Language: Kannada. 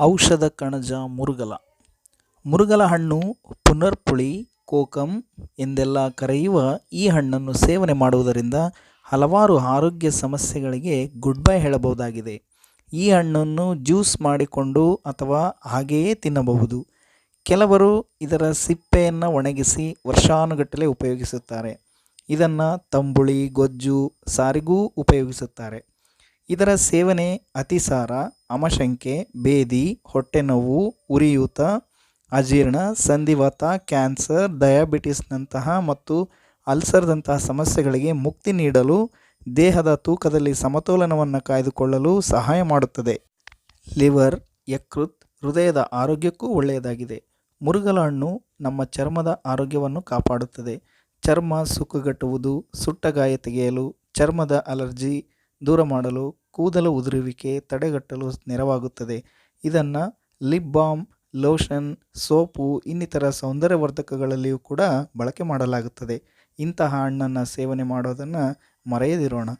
ಔಷಧ ಕಣಜ ಮುರುಗಲ. ಮುರುಗಲ ಹಣ್ಣು ಪುನರ್ಪುಳಿ, ಕೋಕಂ ಎಂದೆಲ್ಲ ಕರೆಯುವ ಈ ಹಣ್ಣನ್ನು ಸೇವನೆ ಮಾಡುವುದರಿಂದ ಹಲವಾರು ಆರೋಗ್ಯ ಸಮಸ್ಯೆಗಳಿಗೆ ಗುಡ್ ಬೈ ಹೇಳಬಹುದಾಗಿದೆ. ಈ ಹಣ್ಣನ್ನು ಜ್ಯೂಸ್ ಮಾಡಿಕೊಂಡು ಅಥವಾ ಹಾಗೆಯೇ ತಿನ್ನಬಹುದು. ಕೆಲವರು ಇದರ ಸಿಪ್ಪೆಯನ್ನು ಒಣಗಿಸಿ ವರ್ಷಾನುಗಟ್ಟಲೆ ಉಪಯೋಗಿಸುತ್ತಾರೆ. ಇದನ್ನು ತಂಬುಳಿ, ಗೊಜ್ಜು, ಸಾರಿಗೂ ಉಪಯೋಗಿಸುತ್ತಾರೆ. ಇದರ ಸೇವನೆ ಅತಿಸಾರ ಆಮಶಂಕೆ ಹೊಟ್ಟೆ ಹೊಟ್ಟೆನೋವು, ಉರಿಯೂತ, ಅಜೀರ್ಣ, ಸಂಧಿವಾತ, ಕ್ಯಾನ್ಸರ್, ಡಯಾಬಿಟಿಸ್ನಂತಹ ಮತ್ತು ಅಲ್ಸರ್ದಂತಹ ಸಮಸ್ಯೆಗಳಿಗೆ ಮುಕ್ತಿ ನೀಡಲು, ದೇಹದ ತೂಕದಲ್ಲಿ ಸಮತೋಲನವನ್ನು ಕಾಯ್ದುಕೊಳ್ಳಲು ಸಹಾಯ ಮಾಡುತ್ತದೆ. ಲಿವರ್, ಯಕೃತ್, ಹೃದಯದ ಆರೋಗ್ಯಕ್ಕೂ ಒಳ್ಳೆಯದಾಗಿದೆ. ಮುರುಗಲ ಹಣ್ಣು ನಮ್ಮ ಚರ್ಮದ ಆರೋಗ್ಯವನ್ನು ಕಾಪಾಡುತ್ತದೆ. ಚರ್ಮ ಸುಕ್ಕುಗಟ್ಟುವುದು, ಸುಟ್ಟ ಗಾಯ ತೆಗೆಯಲು, ಚರ್ಮದ ಅಲರ್ಜಿ ದೂರ ಮಾಡಲು ಕೂದಲು ಉದುರುವಿಕೆ ತಡೆಗಟ್ಟಲು ನೆರವಾಗುತ್ತದೆ. ಇದನ್ನು ಲಿಪ್ ಬಾಮ್, ಲೋಷನ್, ಸೋಪು ಇನ್ನಿತರ ಸೌಂದರ್ಯವರ್ಧಕಗಳಲ್ಲಿಯೂ ಕೂಡ ಬಳಕೆ ಮಾಡಲಾಗುತ್ತದೆ. ಇಂತಹ ಹಣ್ಣನ್ನು ಸೇವನೆ ಮಾಡೋದನ್ನು ಮರೆಯದಿರೋಣ.